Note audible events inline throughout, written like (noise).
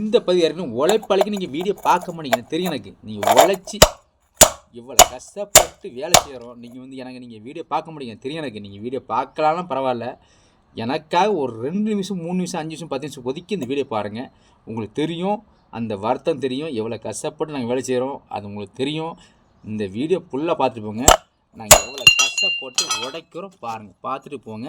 இந்த பதிவு யாருக்கும் உழைப்பாளிக்கு நீங்கள் வீடியோ பார்க்க மாட்டீங்க. தெரியும் எனக்கு. நீங்கள் உழைச்சி இவ்வளோ கஷ்டப்பட்டு வேலை செய்கிறோம் நீங்கள் வந்து எனக்கு நீங்கள் வீடியோ பார்க்க மாட்டீங்க. தெரியும் எனக்கு. நீங்கள் வீடியோ பார்க்கலாம்னா பரவாயில்ல. எனக்காக ஒரு ரெண்டு நிமிஷம் மூணு நிமிஷம் அஞ்சு நிமிஷம் பத்து நிமிஷம் ஒதுக்கி இந்த வீடியோ பாருங்கள் உங்களுக்கு தெரியும் அந்த வருத்தம் தெரியும். எவ்வளோ கஷ்டப்பட்டு நாங்கள் வேலை செய்கிறோம் அது உங்களுக்கு தெரியும். இந்த வீடியோ ஃபுல்லாக பார்த்துட்டு போங்க. நாங்கள் எவ்வளோ கஷ்டப்பட்டு உடைக்கிறோம் பாருங்கள் பார்த்துட்டு போங்க.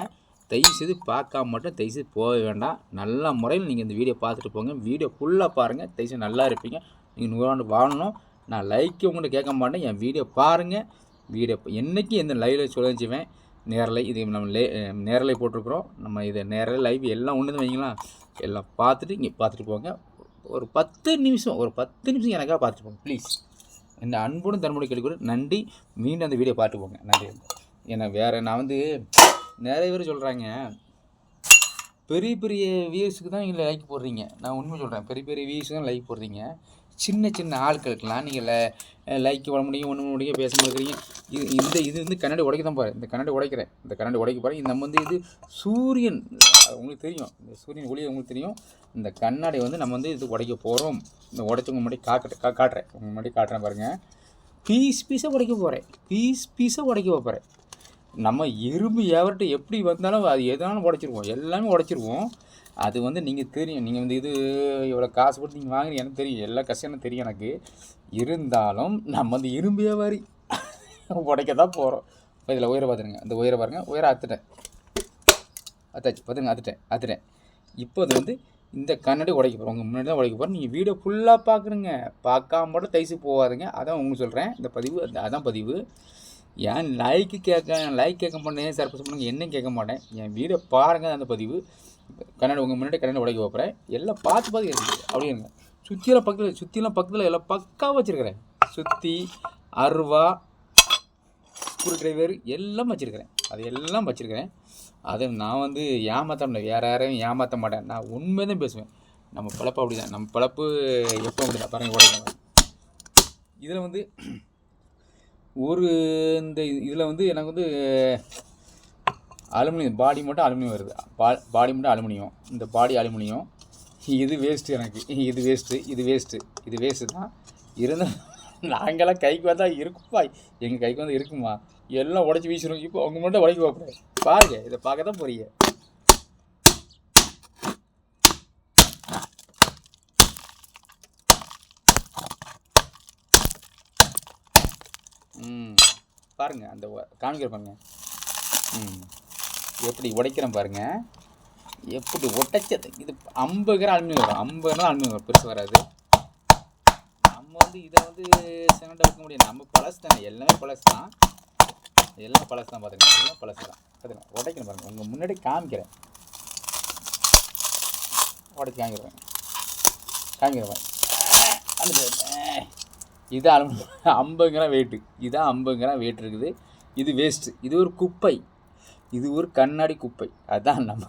தயவு செய்து பார்க்காம மட்டும் தயவு செய்து போக வேண்டாம். நல்ல முறையில் நீங்கள் இந்த வீடியோ பார்த்துட்டு போங்க. வீடியோ ஃபுல்லாக பாருங்கள் தயவு செய்து நல்லா இருப்பீங்க. நீங்கள் நூறாண்டு வாழணும். நான் லைக் உங்கள்கிட்ட கேட்க மாட்டேன். என் வீடியோ பாருங்கள் வீடியோ என்றைக்கும் எந்த லைவில் சொல்லிச்சுவேன் நேரலை இது நம்ம லே நேரலை போட்டிருக்கிறோம். நம்ம இதை நேரலை லைவ் எல்லாம் ஒன்று வைங்களா எல்லாம் பார்த்துட்டு இங்கே பார்த்துட்டு போங்க. ஒரு பத்து நிமிஷம் ஒரு பத்து நிமிஷம் எனக்காக பார்த்துட்டு போங்க. ப்ளீஸ் இந்த அன்புடன் தன்முறை கேள்வி நன்றி. மீண்டும் அந்த வீடியோ பார்த்து போங்க. நன்றி. ஏன்னா வேறு நான் வந்து நிறைய பேர் சொல்கிறாங்க பெரிய பெரிய வியூஸுக்கு தான் நீங்கள் லைக் போடுறீங்க. நான் உண்மை சொல்கிறேன் பெரிய பெரிய வியூஸுக்கு தான் லைக் போடுறீங்க. சின்ன சின்ன ஆட்களுக்கெல்லாம் நீங்கள் லைக் போட முடியும் ஒன்று முடியும் பேச முடியுறீங்க இது இந்த இது வந்து கண்ணாடி உடைக்க தான் பாரு. இந்த கண்ணாடி உடைக்கிறேன். இந்த கண்ணாடி உடைக்க பாரு இந்த நம்ம வந்து இது சூரியன் உங்களுக்கு தெரியும். இந்த சூரியன் ஒளி உங்களுக்கு தெரியும். இந்த கண்ணாடி வந்து நம்ம வந்து இது உடைக்க போகிறோம் இந்த உடைச்சவங்க முன்னாடி காக்கட்டு கா காட்டுறேன். உங்க முன்னாடி காட்டுறேன் பாருங்கள் பீஸ் பீஸாக உடைக்க போகிறேன் பீஸ் பீஸாக உடைக்க போகிறேன் நம்ம இரும்பு எவர்கிட்ட எப்படி வந்தாலும் அது எதனாலும் உடச்சிருவோம். எல்லாமே உடச்சிருவோம். அது வந்து நீங்கள் தெரியும். நீங்கள் வந்து இது இவ்வளோ காசு கொடுத்து நீங்கள் வாங்குறீங்க எனக்கு தெரியும். எல்லா கஷ்டம் தெரியும் எனக்கு. இருந்தாலும் நம்ம வந்து இரும்பு வியாபாரி (laughs) உடைக்க தான் போகிறோம் இப்போ இதில் உயர பார்த்துருங்க இந்த உயர பாருங்கள் உயர அத்துட்டேன். அத்தாச்சு பார்த்துங்க அத்துட்டேன். அத்துட்டேன். இப்போ அது வந்து இந்த கண்ணாடி உடைக்க போகிறோம் உங்கள் முன்னாடி தான் உடைக்க போகிறோம் நீங்கள் வீடியோ ஃபுல்லாக பார்க்குறீங்க பார்க்காம மட்டும் தைச்சு போகாதுங்க. அதான் உங்களுக்கு சொல்கிறேன் இந்த பதிவு அந்த- அதான் பதிவு. ஏன் லைக்கு கேட்க லைக் கேட்க மாட்டேன் சார் பண்ணுங்க? என்ன கேட்க மாட்டேன். என் வீடியோ பாருங்கள் அந்த பதிவு. கண்ணாடி உங்கள் முன்னாடி கண்ணாடி உடைக்க வைப்பறேன் எல்லாம் பார்த்து பார்த்து இருக்குது அப்படிங்க சுற்றியெல்லாம் பக்கத்தில் சுற்றிலாம் பக்கத்தில் எல்லாம் பக்காவாக வச்சுருக்கிறேன். சுற்றி அருவா ஸ்க்ரூ டிரைவர் எல்லாம் வச்சுருக்கிறேன். அது எல்லாம் வச்சுருக்கிறேன். அதை நான் வந்து ஏமாற்ற முடியாது வேறு யாரையும் ஏமாற்ற மாட்டேன். நான் உண்மை தான் பேசுவேன். நம்ம பிழப்பு அப்படி தான் நம்ம பிழப்பு எப்போ அப்படி பாருங்கள் உடைக்கணும் இதில் வந்து ஒரு இந்த இதில் வந்து எனக்கு வந்து அலுமினியம் பாடி மட்டும் அலுமினியம் வருது. பா பாடி மட்டும் அலுமினியம். இந்த பாடி அலுமினியம் இது வேஸ்ட்டு எனக்கு. இது வேஸ்ட்டு இது வேஸ்ட்டு இது வேஸ்ட்டு தான். இருந்தால் நாங்களாம் கைக்கு வந்தால் இருக்குப்பா. எங்கள் கைக்கு வந்து இருக்குமா? எல்லாம் உடச்சி வீசிடும் இப்போ அவங்க மட்டும் உடைக்க வைப்பேன் பாருங்க இதை பார்க்க தான் போறீங்க ம் பாருங்க அந்த வ- காமிக்கிற பாருங்க. ம். எப்படி உடைக்கிறேன் பாருங்க. எப்படி உடைச்சது? இது ஐம்பது கிராம் அலுமினியம் வரும். ஐம்பது கிராம் அலுமினியம் வரும். பெருசு வராது. நம்ம வந்து இதை வந்து செகண்டாக வைக்க முடியாது. நம்ம பழசு தானே. எல்லாமே பழசு தான். எல்லாம் பழசு தான் பார்த்துக்கங்க எல்லாம் பழசு தான். பார்த்துக்கலாம் உடைக்கணும் பாருங்கள் உங்கள் முன்னாடி காமிக்கிறேன். உடைச்சி காமிக்கிறேன் காமிக்கிறேன் பாருங்க. அந்த இது அலுமினியம் ஐம்பது கிராம் வெயிட்டு இதான் ஐம்பது கிராம் வெயிட் இருக்குது. இது வேஸ்ட்டு இது ஒரு குப்பை. இது ஒரு கண்ணாடி குப்பை. அதான் நம்ம.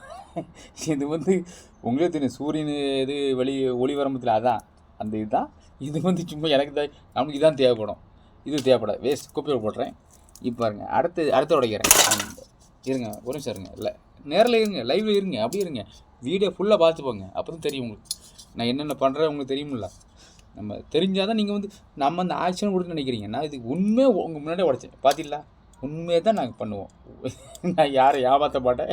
இது வந்து உங்களே தெரியும் சூரியன் இது வெளி ஒளிவரம்பத்தில் அதான். அந்த இதுதான். இது வந்து சும்மா எனக்கு தான் நமக்கு இதான் தேவைப்படும். இது தேவைப்படாது. வேஸ்ட் குப்பையில் போடுறேன் இப்போ பாருங்க. அடுத்து அடுத்த உடைக்கிறேன். இருங்க ஒரு நிமிஷம் இருங்க. இல்லை நேரில் இருங்க லைவில் இருங்க. அப்படியே இருங்க. வீடியோ ஃபுல்லாக பார்த்து போங்க. அப்போ தான் தெரியும் உங்களுக்கு. நான் என்னென்ன பண்ணுறேன் உங்களுக்கு தெரியுமில்ல. நம்ம தெரிஞ்சால் தான் நீங்கள் வந்து நம்ம அந்த ஆக்ஷன் கொடுத்து நினைக்கிறீங்கன்னா இது உண்மையாக உங்கள் முன்னாடியே உடைச்சேன் பார்த்தீங்களா உண்மையை தான் நாங்கள் பண்ணுவோம். (laughs) நான் யாரை ஏமாற்ற மாட்டேன்.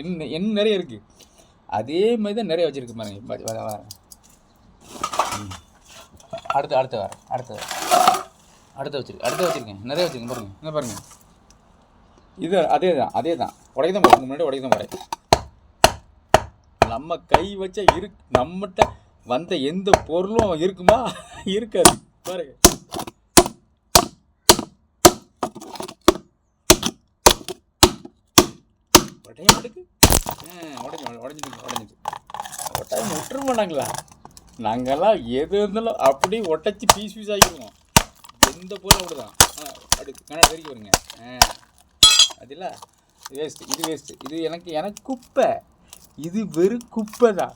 என்ன என்ன நிறைய இருக்குது அதே மாதிரி தான் நிறைய வச்சுருக்கு பாருங்க. வர வரேன் ம். அடுத்து அடுத்து வரேன் அடுத்து வரேன் அடுத்து வச்சிருக்கு அடுத்து வச்சுருக்கேன். நிறைய வச்சுருக்கேன் பாருங்க. என்ன பாருங்க. இது அதே தான் அதே தான் உடைக்க தான் போகிறேன் முன்னாடி உடைக்க தான் போகிறேன் நம்ம கை வச்சா இரு நம்மகிட்ட வந்த எந்த பொருளும் இருக்குமா? இருக்காது. பாருங்க. உடைய உடஞ்சி உடஞ்சிட்டு உடஞ்சிச்சு ஒட்டாயம் விட்டுற மாட்டாங்களா நாங்கெல்லாம் எது இருந்தாலும் அப்படியே ஒட்டச்சி பீஸ் பீஸ் ஆகிடுவோம் எந்த பொருளும் அப்படிதான். ஆ, அப்படி கண்ணாடி வரைக்கும் வருங்க ஆ அதில்ல வேஸ்ட்டு இது வேஸ்ட்டு இது எனக்கு எனக்கு குப்பை. இது வெறும் குப்பை தான்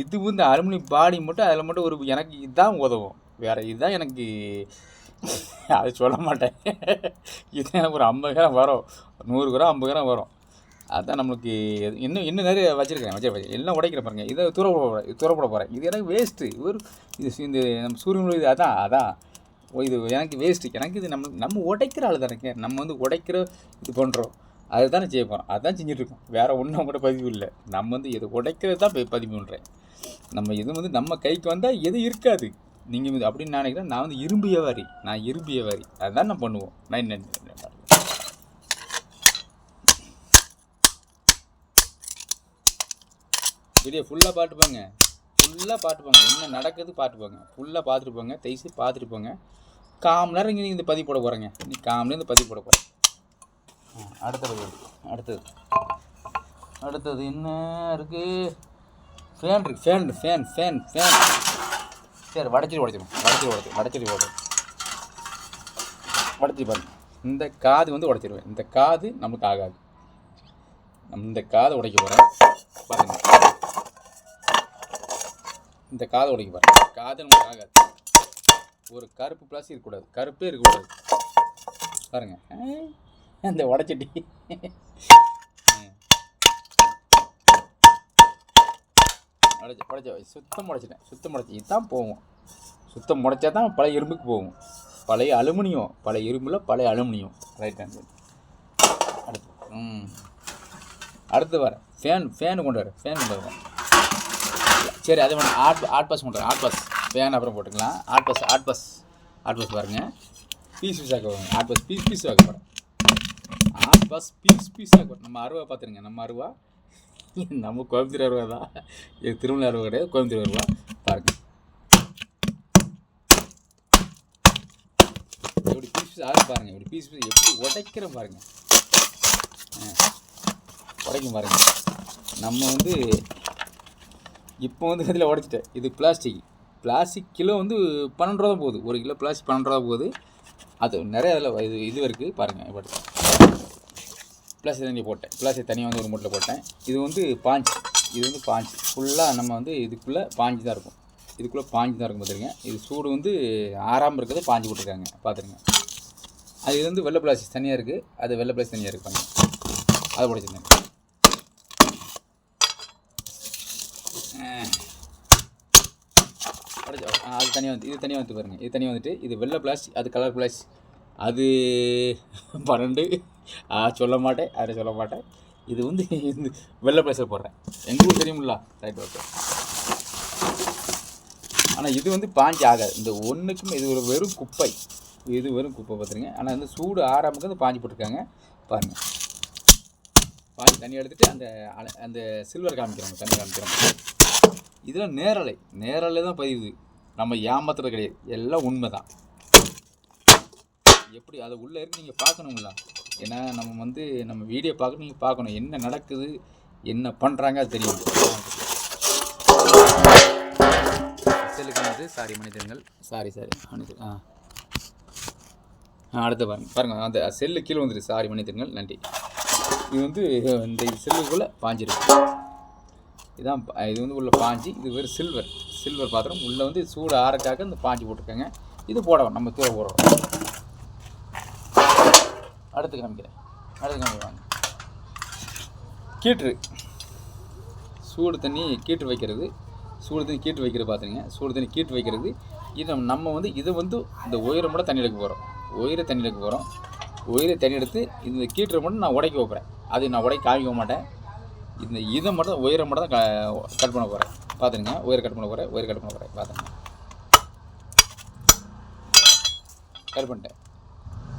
இது வந்து அலுமினியம் பாடி மட்டும் அதில் மட்டும் ஒரு எனக்கு இதுதான் உதவும். வேறு இதுதான் எனக்கு அது சொல்ல மாட்டேன். இது எனக்கு ஒரு ஐம்பது கிராம் வரும். நூறு கிராம் ஐம்பது கிராம் வரும். அதான் நம்மளுக்கு இன்னும் இன்னும் நிறைய வச்சுருக்கேன் வச்சிருக்கேன் எல்லாம் உடைக்கிற பாருங்க. இதை தூரப்பட போகிறேன் இது போகிறேன் இது எனக்கு வேஸ்ட்டு ஒரு இது இந்த நம்ம சூரியன் இது அதான் அதான். இது எனக்கு வேஸ்ட்டு எனக்கு இது நம்ம நம்ம உடைக்கிற ஆள் தானேங்க நம்ம வந்து உடைக்கிற இது பண்ணுறோம் அதுதானே செய்ய போகிறோம் அதான் செஞ்சுட்ருக்கோம் வேறு ஒன்றும் கூட பதிவு இல்லை. நம்ம வந்து எது உடைக்கிறது தான் இப்போ பதிவு பண்ணுறேன் நம்ம எதுவும் வந்து நம்ம கைக்கு வந்தால் எது இருக்காது. நீங்கள் வந்து அப்படின்னு நான் நினைக்கிறேன் நான் வந்து இரும்பு வாரி நான் இரும்பு வியாபாரி அதுதான் நான் பண்ணுவோம். நான் என்ன வீடியோ ஃபுல்லாக பாட்டுப்பாங்க ஃபுல்லாக பாட்டுப்பாங்க என்ன நடக்குது பாட்டுப்பாங்க ஃபுல்லாக பார்த்துட்டு போங்க. தைசி பார்த்துட்டு போங்க. காம் நேரம் இங்கே இந்த பதிவு போட போகிறேங்க நீ காம் நேரம் இந்த பதிவு போட போகிறேன் அடுத்தது அடுத்தது. அடுத்தது என்ன இருக்குது ஃபேன் இருக்கு. Fan fan fan fan. சரி வடச்சேரி உடைச்சிடும் வடச்சேரி உடைச்சிடும் வடச்சேரி உடைச்சிடும் உடச்சி பாருங்க. இந்த காது வந்து உடைச்சிருவேன். இந்த காது நமக்கு ஆகாது. நம்ம இந்த காதை உடைக்க போகிறேன் பாருங்க. இந்த காதை உடைக்க பாருங்க காது நமக்கு ஆகாது. ஒரு கருப்பு பிளாஸ்டிக் இருக்கக்கூடாது. கருப்பே இருக்கக்கூடாது. பாருங்க. இந்த உடைச்சட்டி. உடைச்சி உடைச்ச சுத்தம் உடச்சிட்டேன். சுத்தம் உடைச்சி. இதுதான் போகும். சுத்தம் உடச்சா தான் பழைய இரும்புக்கு போகும். பழைய அலுமினியம். பழைய இரும்பில் பழைய அலுமினியம். ரைட் ஹேண்ட் அடுத்து. ம். அடுத்து வரேன் ஃபேன் ஃபேனு கொண்டு வரேன் ஃபேன் கொண்டு வரேன் சரி அது வேணும். ஆட் ஆட் பாஸ் கொண்டு வரேன் ஆட் பாஸ் ஃபேன் அப்புறம் போட்டுக்கலாம். ஆட் பாஸ் ஆட் பாஸ் ஆட் பாஸ் பாருங்கள் பீஸ் பீஸ் ஆக்க ஆட் பாஸ் பீஸ் பீஸ் ஆக்க போகிறேன் ஆட் பாஸ் பீஸ் பீஸ் நம்ம அருவா பார்த்துருங்க நம்ம அருவா. நம்ம கோயம்புத்தூர் அருவா தான். இது திருமலை அருவா கிடையாது கோயம்புத்தூர் அருவா. பாருங்க. எப்படி பீஸ் பீஸ் ஆக பாருங்க. இப்படி பீஸ் பீஸ் எப்படி உடைக்கிறோம் பாருங்க. உடைக்கும் பாருங்க. நம்ம வந்து இப்போ வந்து இதில் உடைச்சிட்டேன். இது பிளாஸ்டிக் பிளாஸ்டிக் கிலோ வந்து பன்னெண்டு ரூபா தான் போகுது. ஒரு கிலோ பிளாஸ்டிக் பன்னெண்டு ரூபா போகுது. அது நிறைய அதில் இது இது இருக்குது பாருங்கள் இப்போ பிளாஸ்டிக் தண்ணி போட்டேன். பிளாஸ்டிக் தனியாக வந்து ஒரு மூட்டில் போட்டேன். இது வந்து பாஞ்சு. இது வந்து பாஞ்சு. ஃபுல்லாக நம்ம வந்து இதுக்குள்ளே பாஞ்சு தான் இருக்கும். இதுக்குள்ளே பாஞ்சு தான் இருக்கும் பார்த்துருங்க இது சூடு வந்து ஆறாமல் இருக்கிறது பாஞ்சு போட்டிருக்காங்க. பார்த்துருங்க அது இது வந்து வெள்ளை பிளாஸ்டிக் தனியாக இருக்குது அது வெள்ளை பிளாஸ்டிக் தனியாக இருப்பாங்க அதை பிடிச்சிருந்தேன் அது தனியாக வந்து இது தனியாக வந்து பாருங்கள் இது தனியாக வந்துட்டு இது வெள்ளை பிளாஸ்டிக் அது கலர் பிளாஸ்டிக். அது பன்னெண்டு. சொல்ல மாட்டேன் யாரும் சொல்ல மாட்டேன் இது வந்து இந்த வெள்ளை பிளாஸ்டிக் போடுறேன். எங்களுக்கும் தெரியுமில்ல ரைட் ஓகே ஆனால் இது வந்து பாஞ்சு ஆகாது. இந்த ஒன்றுக்கும் இது ஒரு வெறும் குப்பை. இது வெறும் குப்பை பார்த்துருங்க ஆனால் வந்து சூடு ஆறாமுக்கு வந்து பாஞ்சு போட்டிருக்காங்க. பாருங்கள் பாஞ்சு தண்ணி எடுத்துகிட்டு அந்த அந்த சில்வர் காமிக்கிறாங்க தண்ணி காமிக்கிறாங்க இதெல்லாம் நேரலை. நேரலை தான் பதிவு நம்ம ஏமாத்துறது கிடையாது. எல்லாம் உண்மை தான் எப்படி அது உள்ளே இருக்கு நீங்கள் பார்க்கணுங்களா ஏன்னா நம்ம வந்து நம்ம வீடியோ பார்க்கணும் நீங்கள் பார்க்கணும். என்ன நடக்குது என்ன பண்ணுறாங்க அது தெரியும். செல்லுக்கு வந்து சாரி மனிதர்கள். சாரி சாரி மனிதர் ஆ. அடுத்து பாருங்க. பாருங்க அந்த செல்லு கீழே வந்துட்டு சாரி மன்னித்துங்கள் நன்றி. இது வந்து இந்த செல்லுக்குள்ளே பாஞ்சிருக்கு. இதான் இது வந்து உள்ள பாஞ்சி. இது வெறும் சில்வர். சில்வர் பாத்திரம். உள்ளே வந்து சூடு ஆறக்காக இந்த பாஞ்சி போட்டிருக்காங்க. இது போடவும் நம்ம தூர போடுறோம். அடுத்து காமிக்கிறேன் அடுத்து காமிக்கிறாங்க கீற்று. சூடு தண்ணி கீற்று வைக்கிறது. சூடு தண்ணி கீற்று வைக்கிறது பார்த்துருங்க. சூடு தண்ணி கீற்று வைக்கிறது. இது நம்ம- வந்து இதை வந்து இந்த உயிரை மட்டும் தண்ணி எடுக்க போகிறோம் உயிரை தண்ணி எடுக்க போகிறோம் உயிரை தண்ணி எடுத்து இந்த கீற்றை மட்டும் நான் உடைக்க வைப்பேன். அது நான் உடைக்க காமிக்க மாட்டேன். இந்த இதை மட்டும் உயரம் மட்டும் தான் கட் பண்ண போகிறேன் பார்த்துருங்க. உயர் கட் பண்ண போகிறேன் உயர் கட் பண்ண போகிறேன் பார்த்துருங்க. கட் பண்ணிட்டேன்.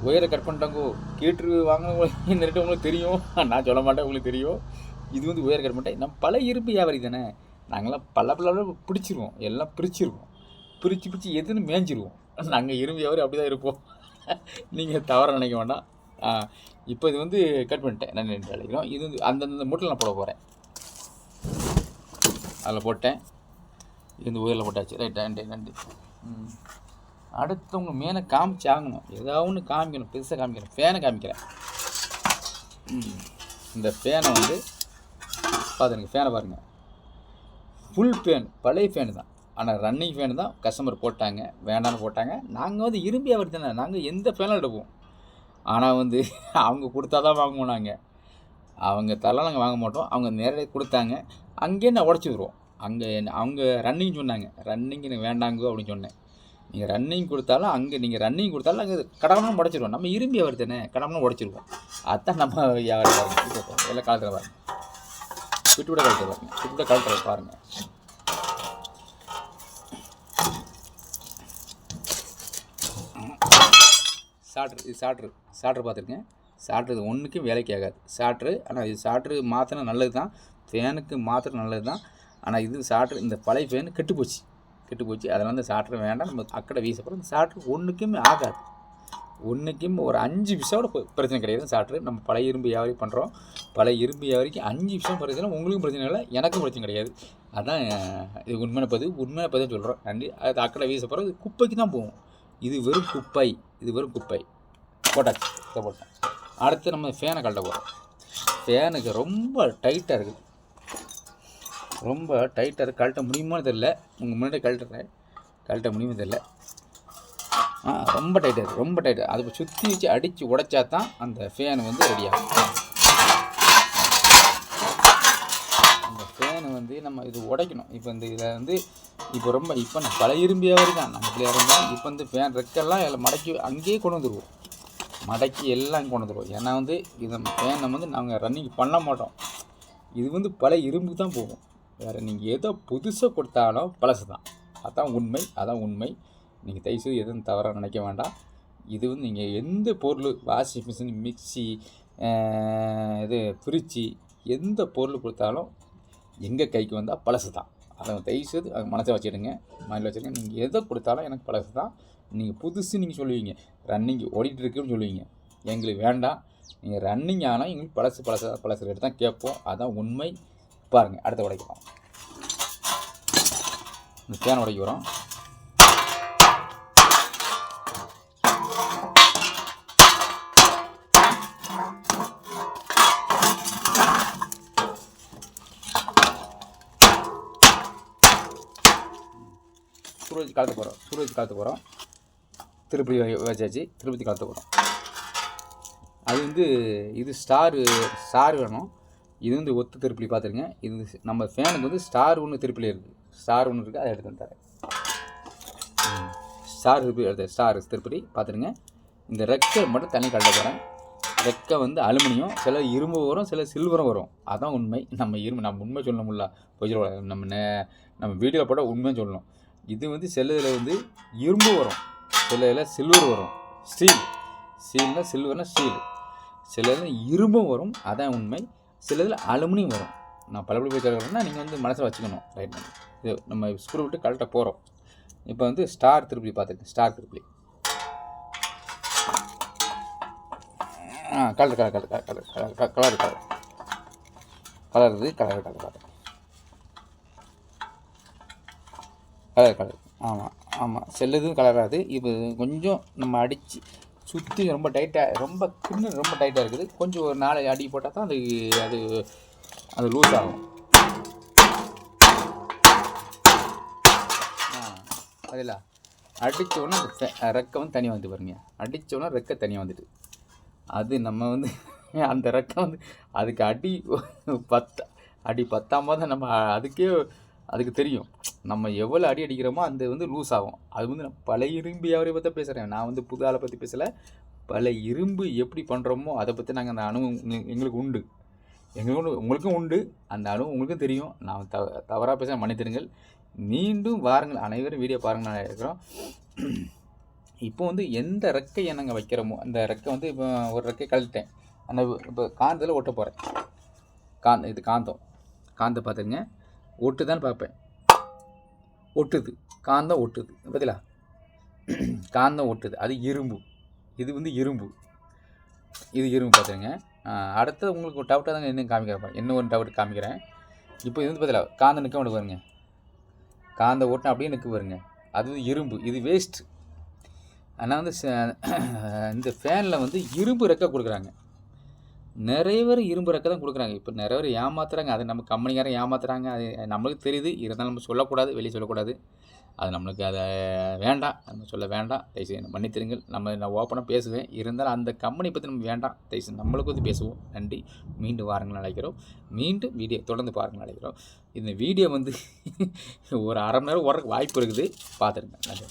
உயரை கட் பண்ணிட்டாங்கோ. கேட்டு வாங்கினவங்க (laughs) நிறைய உங்களுக்கு தெரியும். (laughs) நான் சொல்ல மாட்டேன் உங்களுக்கு தெரியும். இது வந்து உயர் கட் பண்ணிட்டேன் நம்ம பல இரும்பு வியாபாரி தானே. நாங்களாம் பல பல பிடிச்சிருவோம். எல்லாம் பிரிச்சிருவோம். பிரித்து பிரித்து எதுன்னு மேய்ஞ்சிருவோம் (laughs) நாங்கள் இரும்பு வியாபாரி அப்படி தான் இருப்போம். நீங்கள் தவற நினைக்க வேண்டாம். ஆ, இப்போ இது வந்து கட் பண்ணிட்டேன். நான் நின்று அழைக்கிறோம் இது வந்து அந்தந்த மூட்டில் நான் போட போகிறேன் அதில் போட்டேன். இது வந்து உயரில் போட்டாச்சு. ரைட் நன்றி நன்றி ம். அடுத்தவங்க மேலே காமிச்சு ஆகணும். ஏதாவது ஒன்று காமிக்கணும். பெருசாக காமிக்கணும். ஃபேனை காமிக்கிறேன். ம். இந்த ஃபேனை வந்து பார்த்துருங்க ஃபேனை பாருங்கள் ஃபுல் ஃபேன் பழைய ஃபேனு தான். ஆனால் ரன்னிங் ஃபேனு தான் கஸ்டமர் போட்டாங்க. வேண்டாம்னு போட்டாங்க. நாங்கள் வந்து இரும்பி அவர் தானே. நாங்கள் எந்த ஃபேனும் எடுப்போம்? ஆனால் வந்து அவங்க கொடுத்தா தான் வாங்குவோம் நாங்கள் அவங்க தரலாம் நாங்கள் வாங்க மாட்டோம். அவங்க நேரடியாக கொடுத்தாங்க. அங்கேயே நான் உடச்சி விடுவோம்? அங்கே அவங்க ரன்னிங் சொன்னாங்க. ரன்னிங் எனக்கு வேண்டாங்கோ அப்படின்னு சொன்னேன். நீங்கள் ரன்னிங் கொடுத்தாலும் அங்கே நீங்கள் ரன்னிங் கொடுத்தாலும் அங்கே கடவுளும் உடச்சிருவோம். நம்ம இரும்பி அவர் தானே? கடவுளும் உடச்சிருவோம். அதுதான் நம்ம (laughs) வியாபாரம் பாருங்க எல்லாம் காலத்தில் பாருங்கள் விட்டு விட காலத்தில் பாருங்கள் விட்டு விட காலத்தில் பாருங்கள் சாட்ரு இது சாட்ரு சாட்ரு பார்த்துருக்கேன். சாட்ரு இது ஒன்றுக்கும் வேலைக்கு ஆகாது. சாட்ரு ஆனால் இது சாட்ரு மாற்றினா நல்லது தான் ஃபேனுக்கு மாத்திரம் நல்லது தான் ஆனால் இது சாட்ரு இந்த பழைய ஃபேனு கெட்டு போச்சு. கெட்டு போச்சு. அதனால் அந்த சாட்டர் வேண்டாம். நம்ம அக்கடை வீசப்போம் அந்த சாட்டர் ஒன்றுக்குமே ஆகாது. ஒன்றுக்கும் ஒரு அஞ்சு விஷயோட பிரச்சனை கிடையாது. சாட்ரு நம்ம பழைய இரும்பு வியாபாரி பண்ணுறோம் பழைய இரும்பு வியாபாரிக்கு அஞ்சு விஷயம் பிரச்சனை. உங்களுக்கும் பிரச்சனை இல்லை எனக்கும் பிரச்சனை கிடையாது. அதான் இது உண்மையான பதிவு. உண்மையான பதிவு சொல்கிறோம் நன்றி. அது அக்கடை வீச போகிறோம் இது குப்பைக்கு தான் போகும் இது வெறும் குப்பை. இது வெறும் குப்பை. போட்டாச்சு. இதை போட்டேன் அடுத்து நம்ம ஃபேனை கழட்ட போகிறோம் ஃபேனுக்கு ரொம்ப டைட்டாக இருக்குது. ரொம்ப டைட்டாக இருக்குது கழட்ட முடியுமான்னு தெரில உங்கள் முன்னாடி கழட்டுறேன். கழட்ட முடியுமோ தெரில ஆ ரொம்ப டைட்டாக இருக்குது ரொம்ப டைட்டாக அதை சுற்றி வச்சு அடித்து உடைச்சா தான் அந்த ஃபேன் வந்து ரெடி ஆகும். அந்த ஃபேனு வந்து நம்ம இது உடைக்கணும். இப்போ இந்த இதில் வந்து இப்போ ரொம்ப இப்போ நான் பழைய இரும்பியாக வரைக்கும் நம்ம பிள்ளையாக இருந்தால் இப்போ வந்து ஃபேன் ரெக்கெல்லாம் எல்லாம் மடக்கி அங்கேயே கொண்டு வந்துடுவோம் மடக்கி எல்லாம் கொண்டு வந்துடுவோம் ஏன்னா வந்து இதை ஃபேனை வந்து நாங்கள் ரன்னிங் பண்ண மாட்டோம். இது வந்து பழைய இரும்பு தான் போகும். வேறு நீங்கள் எதோ புதுசாக கொடுத்தாலும் பழசு தான் அதான் உண்மை அதான் உண்மை. நீங்கள் தயவுசெய்து எதுவும் தவறாக நினைக்க வேண்டாம். இது வந்து நீங்கள் எந்த பொருள் வாஷிங் மிஷின் மிக்சி இது ஃப்ரிட்ஜி எந்த பொருள் கொடுத்தாலும் எங்கள் கைக்கு வந்தால் பழசு தான் அதை தயவுசெய்து அது மனசை வச்சுடுங்க. மனசில் வச்சுருங்க நீங்கள் எதை கொடுத்தாலும் எனக்கு பழசு தான் நீங்கள் புதுசு நீங்கள் சொல்லுவீங்க. ரன்னிங் ஓடிட்டு இருக்குன்னு சொல்லுவீங்க. எங்களுக்கு வேண்டாம். நீங்கள் ரன்னிங் ஆனால் எங்களுக்கு பழசு பழசு பழசு ரேட்டு தான் கேட்போம். அதான் உண்மை. பாருங்கள் அடுத்த உடைக்கலாம் இந்த ஃபேன் உடைக்கிறோம் சூரஜ் கலத்த போகிறோம் சூரஜ் கலத்து போகிறோம் திருப்பதி வச்சாச்சு திருப்பதி கலத்து போகிறோம் அது வந்து இது ஸ்டார் ஸ்டார் வேணும். இது வந்து ஒத்து திருப்பிலி பார்த்துருங்க. இது நம்ம ஃபேனுக்கு வந்து ஸ்டார் ஒன்று திருப்பிலி இருக்குது ஸ்டார் ஒன்று இருக்குது அதை எடுத்து வந்து தரேன். ஸ்டார் திருப்பி எடுத்து ஸ்டார் திருப்பலி பார்த்துருங்க. இந்த ரெக்கை மட்டும் தனி கழட்ட போகிறேன் ரெக்கை வந்து அலுமினியம் சில இரும்பு வரும் சில சில்வரும் வரும். அதான் உண்மை. நம்ம இரும்பு நம்ம உண்மை சொல்ல முடியல பொய் நம்ம நே நம்ம வீடியோவில் போட்டால் உண்மையும் சொல்லணும். இது வந்து சிலதில் வந்து இரும்பு வரும். சில இதில் சில்வர் வரும். ஸ்டீல். ஸ்டீல்னால் சில்வர்னால் ஸ்டீல். சில இதில் இரும்பும் வரும். அதான் உண்மை. சில இதில் அலுமினியம் வரும். நான் பலபடி போய் சொல்கிறேன்னா நீங்கள் வந்து மனசில் வச்சுக்கணும் ரைட் இது நம்ம ஸ்க்ரூ விட்டு கரெக்டாக போகிறோம் இப்போ வந்து ஸ்டார் திருப்பி பார்த்துருக்கேன் ஸ்டார் திருப்பி ஆ colour colour colour colour colour colour colour colour கலருது இது colour colour colour colour colour ஆமாம் ஆமாம் செல்லுதும் கலராது இப்போ கொஞ்சம் நம்ம அடித்து சுற்றி ரொம்ப டைட்டாக ரொம்ப கிண்ணு ரொம்ப டைட்டாக இருக்குது. கொஞ்சம் ஒரு நாலு அடி போட்டால் தான் அது அது அது லூஸ் ஆகும். அதில் அடித்த ரெக்கை வந்து தனியாக வந்து பாருங்க. அடித்த உடனே ரெக்கை தனியாக வந்துட்டு. அது நம்ம வந்து அந்த ரெக்கை வந்து அதுக்கு அடி பத்து அடி பத்தாம தான் நம்ம அதுக்கே அதுக்கு தெரியும். நம்ம எவ்வளோ அடி அடிக்கிறோமோ அந்த வந்து லூஸ் ஆகும். அது வந்து நான் பழைய இரும்பு யாரையும் பற்றி பேசுகிறேன் நான் வந்து புது ஆளை பற்றி பேசலை. பல இரும்பு எப்படி பண்ணுறோமோ அதை பற்றி நாங்கள் அந்த அனுபவம் எங்களுக்கு உண்டு. எங்களுக்கு உங்களுக்கும் உண்டு. அந்த அனுபவம் உங்களுக்கும் தெரியும். நான் தவ தவறாக பேச மன்னித்திருங்கள் மீண்டும் வாருங்கள். அனைவரும் வீடியோ பாருங்கள் நான் இருக்கிறோம் இப்போ வந்து எந்த ரெக்கையை நாங்கள் வைக்கிறோமோ அந்த ரெக்கை வந்து இப்போ ஒரு ரெக்கை கழட்டேன் அந்த இப்போ காந்தத்தில் ஒட்ட போகிறேன் காந்த இது காந்தம். காந்த பார்த்துருங்க ஒட்டுதான்னு பார்ப்பேன். ஒட்டுது. காந்தம் ஒட்டுது. பார்த்தீங்களா காந்தம் ஒட்டுது. அது இரும்பு. இது வந்து இரும்பு. இது இரும்பு பார்த்துருங்க அடுத்தது உங்களுக்கு ஒரு டவுட்டாக தான் இன்னும் காமிக்கிறேன் இன்னும் ஒரு டவுட் காமிக்கிறேன். இப்போ இது வந்து பார்த்தீங்களா காந்தம் நிற்க மட்டும் பாருங்க. காந்த ஓட்டம் அப்படியே நிற்க பாருங்க. அது வந்து இரும்பு. இது வேஸ்ட் ஆனால் வந்து ச- இந்த ஃபேனில் வந்து இரும்பு ரெக்க கொடுக்குறாங்க. நிறைய பேர் இரும்பு ரெக்கை தான் கொடுக்குறாங்க. இப்போ நிறைய பேர் ஏமாத்துறாங்க. அது நம்ம கம்பெனிக்காரன் ஏமாத்துறாங்க. அது நம்மளுக்கு தெரியுது. இருந்தாலும் நம்ம சொல்லக்கூடாது. வெளியே சொல்லக்கூடாது. அது நம்மளுக்கு அதை வேண்டாம். நம்ம சொல்ல வேண்டாம். தயவுசெய்து மன்னித்திருங்கள். நம்ம நான் ஓப்பனாக பேசுவேன். இருந்தாலும் அந்த கம்பெனி பற்றி நம்ம வேண்டாம். தயவுசெய்து நம்மளுக்கு வந்து பேசுவோம். நன்றி. மீண்டும் வாருங்கள் நினைக்கிறோம். மீண்டும் வீடியோ தொடர்ந்து பாருங்கள் நினைக்கிறோம். இந்த வீடியோ வந்து (laughs) ஒரு அரை மணி நேரம் ஓடுறதுக்கு வாய்ப்பு இருக்குது. பார்த்துருங்க. நன்றி.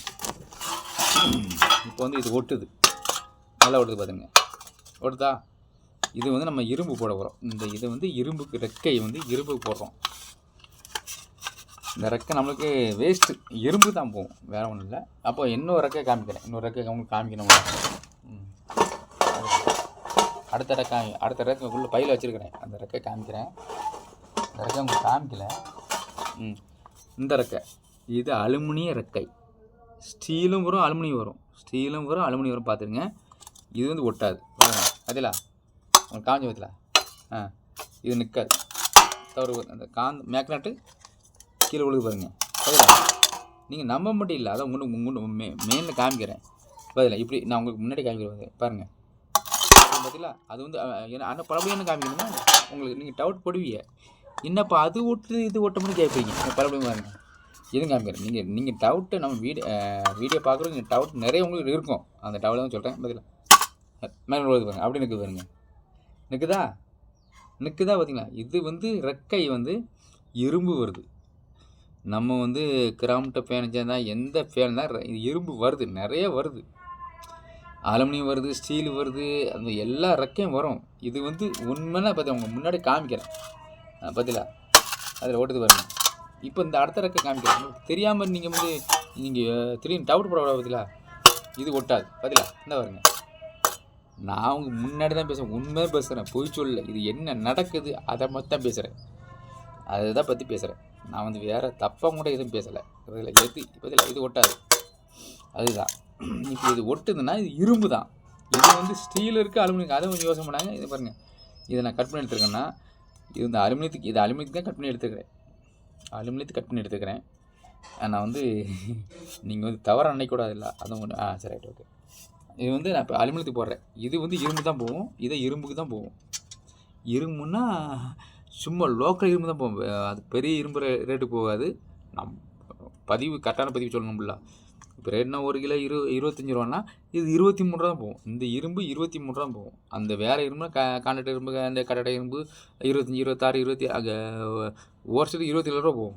இப்போ வந்து இது ஒட்டுது. நல்லா ஒட்டுது பார்த்துங்க ஒட்டுதா? இது வந்து நம்ம இரும்பு போட போகிறோம் இந்த இது வந்து இரும்புக்கு ரெக்கை வந்து இரும்புக்கு போடுறோம். இந்த ரெக்கை நம்மளுக்கு வேஸ்ட்டு இரும்பு தான் போகும். வேறு ஒன்றும் இல்லை. அப்போ இன்னொரு ரெக்கை காமிக்கிறேன். இன்னொரு ரெக்கை உங்களுக்கு காமிக்கணும் அடுத்த ரெக்கை அடுத்த ரெக்கை உள்ளே பையில் வச்சுருக்கிறேன். அந்த ரெக்கை காமிக்கிறேன். இந்த ரெக்கை உங்களுக்கு காமிக்கல. ம். இந்த ரெக்கை. இது அலுமினிய ரெக்கை. ஸ்டீலும் வரும் அலுமினியம் வரும். ஸ்டீலும் வரும் அலுமினியம் வரும். பார்த்துருங்க. இது வந்து ஒட்டாது. அதில் காஞ்சி பத்திலா ஆ இது நிற்காது தவறு அந்த காந்த மேக்னட்டு கீழே விழுகு பாருங்க. பதிலா நீங்கள் நம்ப மட்டும் இல்லை அதான் உங்களுக்கு உங்களுக்கு மே மேலில் காமிக்கிறேன். பதிலா இப்படி நான் உங்களுக்கு முன்னாடி காமிக்கிறேன் பாருங்கள் பார்த்தீங்களா அது வந்து ஏன்னா ஆனால் ஆனால் என்ன காமிக்கணும்னா உங்களுக்கு நீங்கள் டவுட் போடுவீங்க. என்னப்பா அது ஓட்டு இது ஒட்டமுன்னு கேட்பீங்க. பழபடியும் பாருங்க. எதுவும் காமிக்கிறேன்? நீங்கள் நீங்கள் டவுட்டு நம்ம வீடியோ வீடியோ பார்க்குறோம் நீங்கள் டவுட் நிறைய உங்களுக்கு இருக்கும். அந்த டவுட் தான் சொல்கிறேன் பதிலா. மேலே விழுது பாருங்க அப்படி நிற்குது பாருங்க. நிற்குதா நிற்குதா பார்த்தீங்களா இது வந்து ரெக்கை வந்து இரும்பு வருது. நம்ம வந்து கிராமட்ட ஃபேன் தான் எந்த ஃபேன் தான் ர- இரும்பு வருது. நிறைய வருது. அலுமினியம் வருது ஸ்டீல் வருது அந்த எல்லா ரெக்கையும் வரும். இது வந்து உண்மைன்னா பார்த்து அவங்க முன்னாடி காமிக்கிறேன். பார்த்தீங்களா அதில் ஓட்டுது பாருங்க. இப்போ இந்த அடுத்த ரெக்கை காமிக்கிறேன். உங்களுக்கு தெரியாமல் நீங்கள் வந்து நீங்கள் திடீர்னு டவுட் போட பார்த்தீங்களா இது ஒட்டாது. பார்த்தீங்களா இந்த வருங்க நான் அவங்க முன்னாடி தான் பேசுகிறேன் உண்மையாக பேசுகிறேன் பொய் சொல்ல இது என்ன நடக்குது? அதை மட்டும் தான் பேசுகிறேன் அதை தான் பற்றி பேசுகிறேன் நான் வந்து வேறு தப்பாக கூட எதுவும் பேசலை. இதில் எது பதில் இது ஒட்டாது. அதுதான். இப்போ இது ஒட்டுதுன்னா இது இரும்பு தான். இது வந்து ஸ்டீல் இருக்குது அலுமினியம் அதை கொஞ்சம் யோசனை பண்ணாங்க. இது பாருங்கள் இதை நான் கட் பண்ணி எடுத்துருக்கேன்னா இது இந்த அலுமினியத்துக்கு இது அலுமினியத்துக்கு தான் கட் பண்ணி எடுத்துக்கிறேன் அலுமினியத்துக்கு கட் பண்ணி எடுத்துக்கிறேன் நான் வந்து நீங்கள் வந்து தவறாக நினைக்கூடாது இல்லை அதுவும் ஒன்று ஆ சரி ரைட் ஓகே இது வந்து நான் இப்போ அலுமினியத்துக்கு போடுறேன். இது வந்து இரும்பு தான் போகும். இதை இரும்புக்கு தான் போகும். இரும்புன்னா சும்மா லோக்கல் இரும்பு தான் போகும். அது பெரிய இரும்பு ரே- ரேட்டு போகாது. நம் பதிவு கரெக்டான பதிவு சொல்லணும்ல இப்போ ரேட்னா ஒரு கிலோ இரு இருபத்தஞ்சி ரூபான்னா இது இருபத்தி மூணு ரூபா தான் போகும். இந்த இரும்பு இருபத்தி மூணு ரூபா தான் போகும். அந்த வேறு இரும்புனா க கான்ட்ராக்ட் இரும்பு அந்த கடடை இரும்பு இருபத்தஞ்சி இருபத்தாறு இருபத்தி அங்கே ஒரு சில இருபத்தி ஏழு ரூபா போகும்.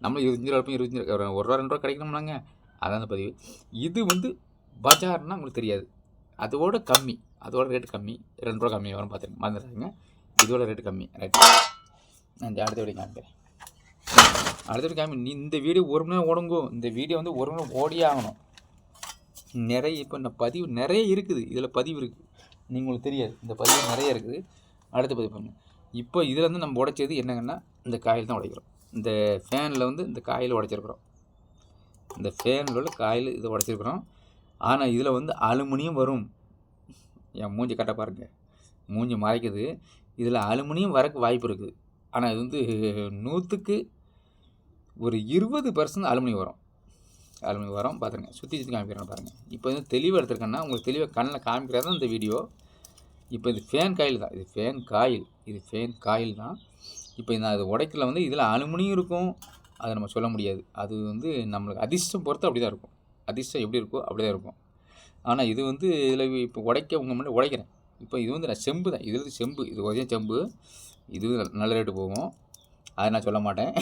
நம்ம இருபத்தஞ்சி ரூபா இருபத்தஞ்சி ரூபா. ஒரு ரூபா ரெண்டு ரூபா கிடைக்கணும்னாங்க. அதான் அந்த பதிவு. இது வந்து பஜார்னா உங்களுக்கு தெரியாது. அதோட கம்மி. அதோட ரேட்டு கம்மி. ரெண்டு ரூபா கம்மி வரும் பார்த்துருங்க மறந்துடுறாங்க இதோட ரேட்டு கம்மி. ரைட் நான் அடுத்த வீடியோ காமிக்கிறேன். அடுத்த வீடியோ காமி நீ இந்த வீடியோ ஒரு மணி நேரம் ஓடுங்கோ. இந்த வீடியோ வந்து ஒரு மணி நேரம் ஓடியே ஆகணும். நிறைய இப்போ இந்த பதிவு நிறைய இருக்குது. இதில் பதிவு இருக்குது நீங்கள் உங்களுக்கு தெரியாது. இந்த பதிவு நிறைய இருக்குது. அடுத்த பதிவு பண்ணுங்கள் இப்போ இதில் வந்து நம்ம உடைச்சது என்னங்கன்னா இந்த காயில் தான் உடைக்கிறோம். இந்த ஃபேனில் வந்து இந்த காயில் உடைச்சிருக்கிறோம். இந்த ஃபேனில் உள்ள காயில் இதை உடைச்சிருக்கிறோம். ஆனால் இதில் வந்து அலுமினியம் வரும். என் மூஞ்சி கட்ட பாருங்க. மூஞ்சி மறைக்குது. இதில் அலுமினியம் வரக்கு வாய்ப்பு இருக்குது ஆனால் இது வந்து நூற்றுக்கு ஒரு இருபது பர்சன்ட் அலுமினியம் வரும். அலுமினியம் வரும். பார்த்துருங்க சுற்றி சுற்றி காமிக்கிறேன் பாருங்கள் இப்போ வந்து தெளிவாக எடுத்துருக்கேன்னா உங்களுக்கு தெளிவாக கண்ணில் காமிக்கிறது தான் இந்த வீடியோ. இப்போ இது ஃபேன் காயில் தான். இது ஃபேன் காயில் இது ஃபேன் காயில் தான். இப்போ நான் அது உடைக்கல வந்து இதில் அலுமினியம் இருக்கும். அதை நம்ம சொல்ல முடியாது. அது வந்து நம்மளுக்கு அதிர்ஷ்டம் பொறுத்து அப்படி தான் இருக்கும். அதிர்ஷ்டம் எப்படி இருக்கோ அப்படி தான் இருக்கும். ஆனால் இது வந்து இதில் இப்போ உடைக்க உங்கள் முன்னாடி உடைக்கிறேன். இப்போ இது வந்து நான் செம்பு தான். இது வந்து செம்பு. இது ஒரே செம்பு. இது நல்ல ரேட்டு போகும். அதை நான் சொல்ல மாட்டேன்.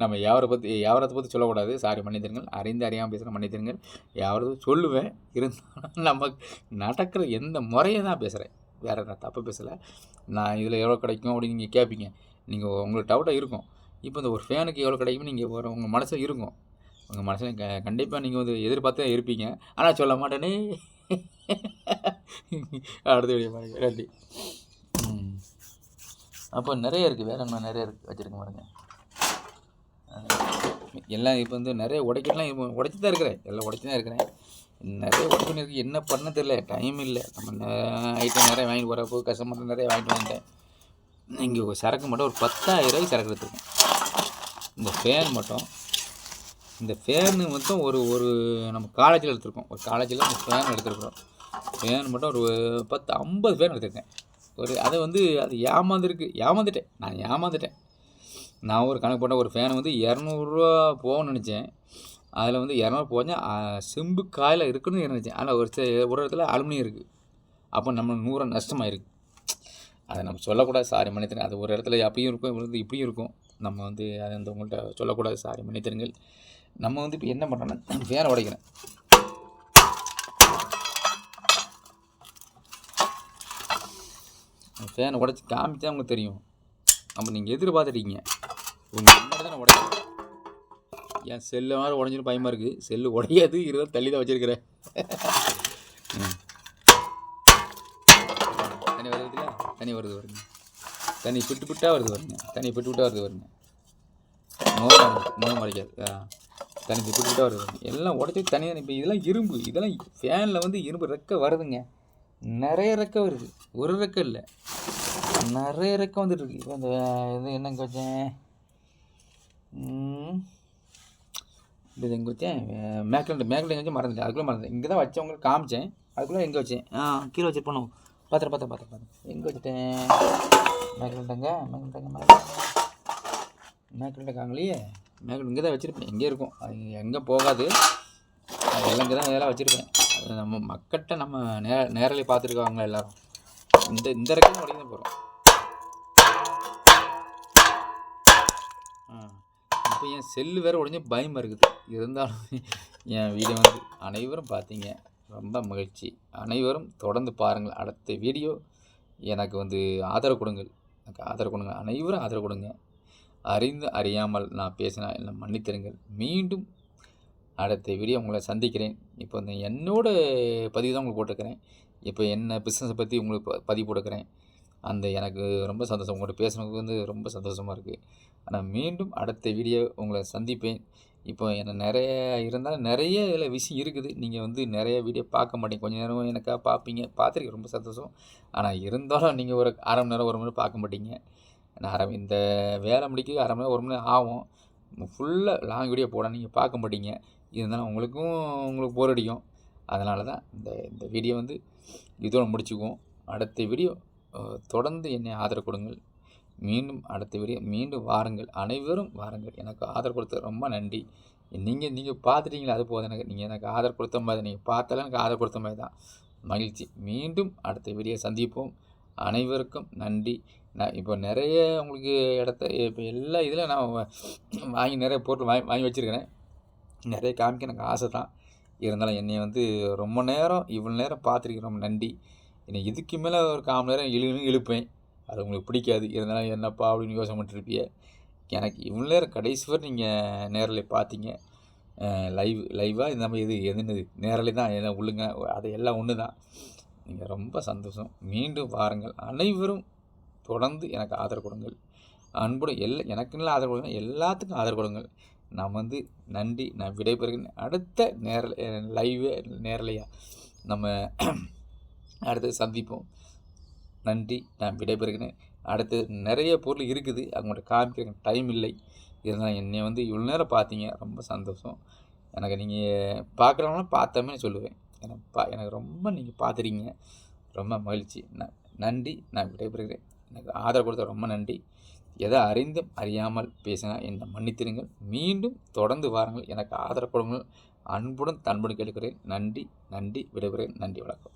நம்ம வியாபாரம் பற்றி வியாபாரத்தை பற்றி சொல்லக்கூடாது. சாரி மன்னித்திருங்கள். அறிந்து அறியாமல் பேசுகிற மன்னித்திருங்கள். வியாபாரத்தை சொல்லுவேன். இருந்தாலும் நம்ம நடக்கிற எந்த முறையை தான் பேசுகிறேன் வேறு நான் தப்பு பேசலை. நான் இதில் எவ்வளோ கிடைக்கும் அப்படின்னு நீங்கள் கேட்பீங்க நீங்கள் உங்களுக்கு டவுட்டாக இருக்கும். இப்போ இந்த ஒரு ஃபேனுக்கு எவ்வளோ கிடைக்கும் நீங்கள் ஒரு உங்கள் மனசில் இருக்கும். உங்கள் மனசில் க கண்டிப்பாக நீங்கள் வந்து எதிர்பார்த்தே இருப்பீங்க. ஆனால் சொல்ல மாட்டேனே. அடுத்த வீடியோ பாருங்க. நன்றி. அப்போ நிறைய இருக்குது வேற என்ன நிறைய இருக்குது வச்சுருக்க பாருங்க. எல்லாம் இப்போ வந்து நிறைய உடைக்கலாம் இப்போ உடைச்சி தான் இருக்கிறேன். எல்லாம் உடைச்சி தான் இருக்கிறேன். நிறைய உடச்சு பண்ணியிருக்கு. என்ன பண்ண தெரியல. டைம் இல்லை. நம்ம ஐட்டம் நிறைய வாங்கிட்டு போகிறப்போ கஸ்டமர் நிறைய வாங்கிட்டு வந்துட்டேன். இங்கே சரக்கு மட்டும் ஒரு பத்தாயிரம் ரூபாய்க்கு சரக்கு எடுத்துருக்கேன். இந்த ஃபேன் மட்டும் இந்த ஃபேனு மட்டும் ஒரு ஒரு நம்ம காலேஜில் எடுத்திருக்கோம். ஒரு காலேஜில் அந்த ஃபேன் எடுத்துருக்குறோம். ஃபேன் மட்டும் ஒரு பத்து ஐம்பது ஃபேன் எடுத்திருக்கேன். ஒரு அதை வந்து அது ஏமாந்துருக்கு. ஏமாந்துட்டேன். நான் ஏமாந்துட்டேன். நான் ஒரு கணக்கு போட்ட ஒரு ஃபேனை வந்து இரநூறுவா போகணும்னு நினச்சேன். அதில் வந்து இரநூறு போச்சா செம்பு காயில் இருக்குன்னு நினச்சேன். ஆனால் ஒரு ஒரு இடத்துல அலுமினியம் இருக்குது அப்போ நம்ம நூறு நஷ்டமாயிருக்கு. அதை நம்ம சொல்லக்கூடாது. சாரி மன்னித்தருங்க அது ஒரு இடத்துல அப்படியும் இருக்கும் இப்படியும் இருக்கும். நம்ம வந்து அதை வந்து உங்கள்கிட்ட சொல்லக்கூடாது. சாரி மன்னித்தருங்கள் நம்ம வந்து இப்போ என்ன பண்ணுறோன்னா ஃபேனை (coughs) உடைக்கிறேன். ஃபேனை உடச்சி காமிச்சா உங்களுக்கு தெரியும். நம்ம நீங்கள் எதிர்பார்த்துட்டீங்க. உங்கள் முன்னாடி தானே உடைக்கிறேன் என் செல்லு மாதிரி உடஞ்சின்னு பயமாக இருக்குது செல்லு உடையாது இருபது தள்ளி தான் வச்சுருக்கிறேன் தண்ணி வருது இல்லையா தண்ணி வருது வருங்க தண்ணி பிட்டு பிட்டாக வருது வருங்க தண்ணி பிட்டு பிட்டாக வருது வருங்க முகம் முகம் மறைக்காது. ஆ. தண்ணி பிட்டு வருது. எல்லாம் உடச்சி தனியாக இப்போ இதெல்லாம் இரும்பு. இதெல்லாம் ஃபேனில் வந்து இரும்பு ரெக்க வருதுங்க. நிறைய ரெக்க வருது. ஒரு ரெக்க இல்லை. நிறைய ரெக்க வந்துட்டு இருக்கு இப்போ இந்த இது என்னங்க வச்சேன் இது எங்கே வச்சேன் மேக்லண்ட் மேக்லண்ட் வச்சு மறந்துட்டேன். அதுக்குள்ளே மறந்துட்டேன். இங்கே தான் வச்சவங்களுக்கு காமிச்சேன். அதுக்குள்ளே எங்கே வச்சேன் ஆ கீழே போனோம். பார்த்துட்டு பார்த்து பார்த்து பார்த்து எங்கே வச்சுட்டேன் மேக்லண்ட்டுங்க மேக்லண்ட்டுங்க மேக்லண்ட் இருக்காங்களே மேக்லண்ட் இங்கே தான் வச்சுருப்பேன். எங்கே இருக்கும். அது எங்கே போகாது. அது எல்லாம் இங்கே தான் இதெல்லாம் வச்சுருப்பேன். அது நம்ம மக்கள்கிட்ட நம்ம நே நேரலை பார்த்துருக்காங்க எல்லாரும். இந்த இந்த ரெக்கையும் உடனே போகிறோம் இப்போ என் செல்லு வேறு உடனே பயமாக இருக்குது. இருந்தாலும் என் வீடியோ வந்து அனைவரும் பார்த்தீங்க. ரொம்ப மகிழ்ச்சி. அனைவரும் தொடர்ந்து பாருங்கள். அடுத்த வீடியோ எனக்கு வந்து ஆதரவு கொடுங்கள். எனக்கு ஆதரவு கொடுங்க அனைவரும் ஆதரவு கொடுங்க. அறிந்து அறியாமல் நான் பேசினா என்னை மன்னித்திருங்கள். மீண்டும் அடுத்த வீடியோ உங்களை சந்திக்கிறேன். இப்போ இந்த என்னோட பதிவு தான் உங்களுக்கு போட்டிருக்கிறேன். இப்போ என்ன பிஸ்னஸை பற்றி உங்களுக்கு ப- பதிவு போட்டுக்கிறேன் அந்த எனக்கு ரொம்ப சந்தோஷம். உங்கள்கிட்ட பேசுனதுக்கு வந்து ரொம்ப சந்தோஷமாக இருக்குது ஆனால் மீண்டும் அடுத்த வீடியோ உங்களை சந்திப்பேன். இப்போ என்ன நிறைய இருந்தாலும் நிறைய இதில் விஷயம் இருக்குது. நீங்கள் வந்து நிறைய வீடியோ பார்க்க மாட்டீங்க. கொஞ்ச நேரம் எனக்காக பார்ப்பீங்க. பார்த்துருக்கேன் ரொம்ப சந்தோஷம். ஆனால் இருந்தாலும் நீங்கள் ஒரு அரை மணி நேரம் ஒரு மணி நேரம் பார்க்க மாட்டீங்க. நான் அரை இந்த வேலை முடிக்க அரை மணி நேரம் ஒரு மணி நேரம் ஆகும் ஃபுல்லாக லாங் வீடியோ போட நீங்கள் பார்க்க மாட்டீங்க. இருந்தாலும் உங்களுக்கும் உங்களுக்கு போர் அடிக்கும். அதனால தான் இந்த இந்த வீடியோ வந்து இதோட முடிச்சுக்குவோம். அடுத்த வீடியோ தொடர்ந்து என்னை ஆதரவு கொடுங்கள். மீண்டும் அடுத்த வீடியோ மீண்டும் வாருங்கள். அனைவரும் வாருங்கள். எனக்கு ஆதரவு கொடுத்த ரொம்ப நன்றி. நீங்கள் நீங்கள் பார்த்துட்டீங்களா அது போதும் எனக்கு. நீங்கள் எனக்கு ஆதரவு கொடுத்த மாதிரி நீங்கள் பார்த்தாலும் எனக்கு ஆதரவு கொடுத்த மாதிரி தான். மகிழ்ச்சி. மீண்டும் அடுத்த வீடியோ சந்திப்போம். அனைவருக்கும் நன்றி. நான் இப்போ நிறைய உங்களுக்கு இடத்த இப்போ எல்லா இதில் நான் வாங்கி நிறைய பொருள் வாங்கி வாங்கி வச்சுருக்கிறேன். நிறைய காமிக்க எனக்கு ஆசை தான். இருந்தாலும் என்னை வந்து ரொம்ப நேரம் இவ்வளோ நேரம் பார்த்துருக்கேன் ரொம்ப நன்றி. என்னை இதுக்கு மேலே ஒரு கால் மணி நேரம் இழுன்னு இழுப்பேன். அது உங்களுக்கு பிடிக்காது. இருந்தாலும் என்னப்பா அப்படின்னு யோசனை பண்ணிருப்பீங்க எனக்கு இவ்வளோ நேரம் கடைசி வரை நீங்கள் நேரில் பார்த்தீங்க. லைவ் லைவாக இந்த மாதிரி இது எதுன்னு நேரில் தான் எல்லாம் உள்ளுங்க அது எல்லாம் ஒன்று தான் நீங்கள் ரொம்ப சந்தோஷம். மீண்டும் வாருங்கள். அனைவரும் தொடர்ந்து எனக்கு ஆதரவு கொடுங்கள். அன்புடன் எல்லா எனக்குன்னு ஆதரவு கொடுங்க. எல்லாத்துக்கும் ஆதரவு கொடுங்கள். நான் வந்து நன்றி. நான் விடைபெறுகிறேன். அடுத்த நேர லைவே நேரலையா நம்ம (clears throat) அடுத்து சந்திப்போம். நன்றி. நான் விடைபெறுகிறேன். அடுத்து நிறைய பொருள் இருக்குது. அவங்கள்ட்ட காமிக்க டைம் இல்லை. இருந்தாலும் என்னை வந்து இவ்வளோ நேரம் பார்த்தீங்க. ரொம்ப சந்தோஷம். எனக்கு நீங்கள் பார்க்குறவங்களாம் பார்த்தோமே சொல்லுவேன். எனக்கு பா எனக்கு ரொம்ப நீங்கள் பார்த்துறீங்க ரொம்ப மகிழ்ச்சி. ந- நன்றி. நான் விடைபெறுகிறேன். எனக்கு ஆதரவு கொடுத்த ரொம்ப நன்றி. எதை அறிந்தும் அறியாமல் பேசினா என்னை மன்னித்திருங்கள் மீண்டும் தொடர்ந்து வாருங்கள். எனக்கு ஆதரவு கொடுங்கள். அன்புடன் தன்புடன் கேட்கிறேன் நன்றி நன்றி. விடைபெறுகிறேன். நன்றி வணக்கம்.